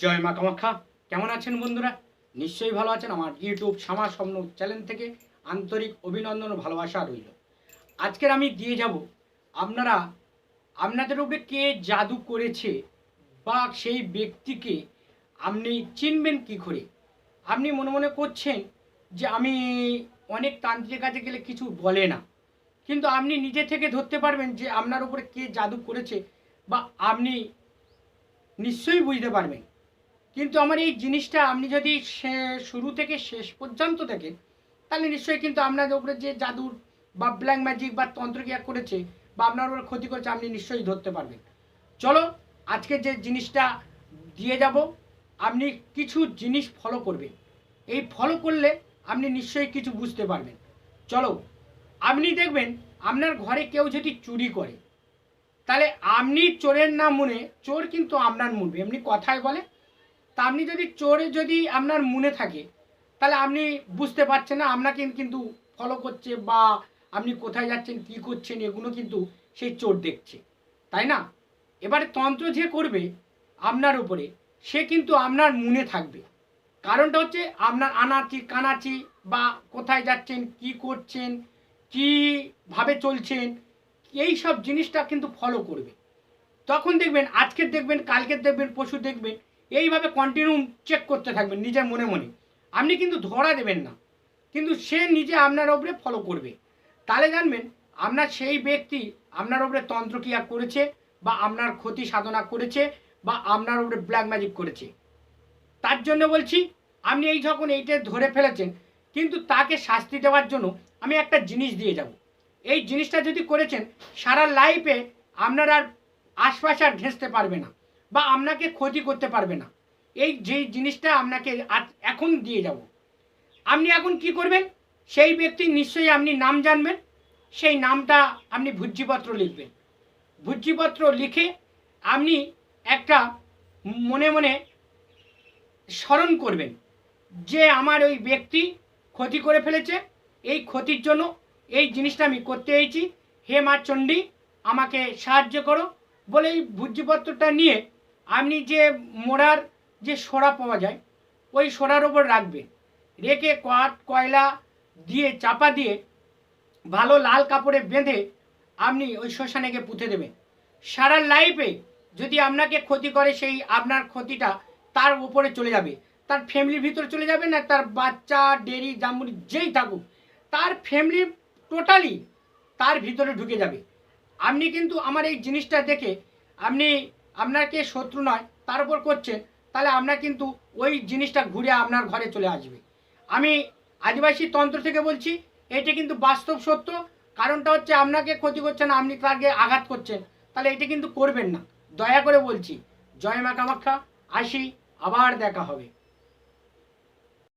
জয় মা কামাখ্যা। কেমন আছেন বন্ধুরা? নিশ্চয়ই ভালো আছেন। আমার ইউটিউব শ্যামা স্বপ্ন চ্যানেল থেকে আন্তরিক অভিনন্দন ও ভালোবাসা রইল। আজকের আমি দিয়ে যাব আপনারা, আপনাদের উপরে কে জাদু করেছে বা সেই ব্যক্তিকে আপনি চিনবেন কি করে? আপনি মনে মনে করছেন যে আমি অনেক তান্ত্রিক কাছে গেলে কিছু বলে না। কিন্তু আপনি নিজে থেকে ধরতে পারবেন যে আপনার উপরে কে জাদু করেছে বা আপনি নিশ্চয়ই বুঝতে পারবেন। কিন্তু আমার এই জিনিসটা আপনি যদি শুরু থেকে শেষ পর্যন্ত দেখেন, তাহলে নিশ্চয়ই কিন্তু আপনার উপরে যে জাদুর বা ব্ল্যাক ম্যাজিক বা তন্ত্রক্রিয়া করেছে বা আপনার উপরে ক্ষতি করেছে, আপনি নিশ্চয়ই ধরতে পারবেন। চলো, আজকে যে জিনিসটা দিয়ে যাব, আপনি কিছু জিনিস ফলো করবেন। এই ফলো করলে আপনি নিশ্চয়ই কিছু বুঝতে পারবেন। চলো, আপনি দেখবেন আপনার ঘরে কেউ যদি চুরি করে, তাহলে আপনি চোরের নাম মনে, চোর কিন্তু আপনার মনে এমনি কথায় বলে তা আপনি যদি চোরে যদি আপনার মনে থাকে, তাহলে আপনি বুঝতে পারছেন না আপনাকে কিন্তু ফলো করছে বা আপনি কোথায় যাচ্ছেন, কী করছেন, এগুলো কিন্তু সেই চোর দেখছে, তাই না? এবারে তন্ত্র যে করবে আপনার উপরে, সে কিন্তু আপনার মনে থাকবে। কারণটা হচ্ছে আপনার আনাচি, কানাচি বা কোথায় যাচ্ছেন, কি করছেন, কীভাবে চলছেন, এই সব জিনিসটা কিন্তু ফলো করবে। তখন দেখবেন, আজকের দেখবেন, কালকের দেখবেন পশু দেখবেন এইভাবে কন্টিনিউ চেক করতে থাকবেন নিজের মনে মনে। আপনি কিন্তু ধরা দেবেন না। কিন্তু সে নিজে আপনার ওপরে ফলো করবে। তাহলে জানবেন, আপনার সেই ব্যক্তি আপনার ওপরে তন্ত্রক্রিয়া করেছে বা আপনার ক্ষতি সাধনা করেছে বা আপনার ওপরে ব্ল্যাক ম্যাজিক করেছে। তার জন্য বলছি, আপনি এই যখন এইটা ধরে ফেলেছেন, কিন্তু তাকে শাস্তি দেওয়ার জন্য আমি একটা জিনিস দিয়ে যাব। এই জিনিসটা যদি করেছেন, সারা লাইফে আপনার আর আশপাশে আর ঘেঁচতে পারবে না। বা আপনাকে ক্ষতি করতে পারবে না। এই যে জিনিসটা আপনাকে এখন দিয়ে যাব। আপনি এখন কি করবেন? সেই ব্যক্তি নিশ্চয়ই আপনি নাম জানবেন। সেই নামটা আপনি ভুজ্জিপত্র লিখবেন। ভুজ্জিপত্র লিখে আপনি একটা মনে মনে স্মরণ করবেন যে আমার ওই ব্যক্তি ক্ষতি করে ফেলেছে। এই ক্ষতির জন্য এই জিনিসটা আমি করতে এসেছি। হে মা চণ্ডী, আমাকে সাহায্য করো বলে এই ভুজ্জিপত্রটা নিয়ে আপনি যে মোড়ার যে সোড়া পাওয়া যায়, ওই সোড়ার ওপর রাখবে। রেখে কাঠ, কয়লা দিয়ে চাপা দিয়ে ভালো লাল কাপড়ে বেঁধে আপনি ওই শ্মশানে গিয়ে পুঁতে দেবেন। সারা লাইফে যদি আপনাকে ক্ষতি করে, সেই আপনার ক্ষতিটা তার উপরে চলে যাবে। তার ফ্যামিলির ভিতরে চলে যাবে না, তার বাচ্চা ডেরি জামুরি যেই থাকুক, তার ফ্যামিলি টোটালি তার ভিতরে ঢুকে যাবে। আপনি কিন্তু আমার এই জিনিসটা দেখে আপনি আপনাকে শত্রু নয়, তার উপর করছেন তাহলে আপনার কিন্তু ওই জিনিসটা ঘুরে আপনার ঘরে চলে আসবে। আমি আদিবাসী তন্ত্র থেকে বলছি, এটা কিন্তু বাস্তব সত্য, কারণটা হচ্ছে আপনাকে ক্ষতি করছেন আপনি তাকে আঘাত করছেন, তাহলে এটা কিন্তু করবেন না। দয়া করে বলছি, জয় মা কামাখ্যা, আসি, আবার দেখা হবে।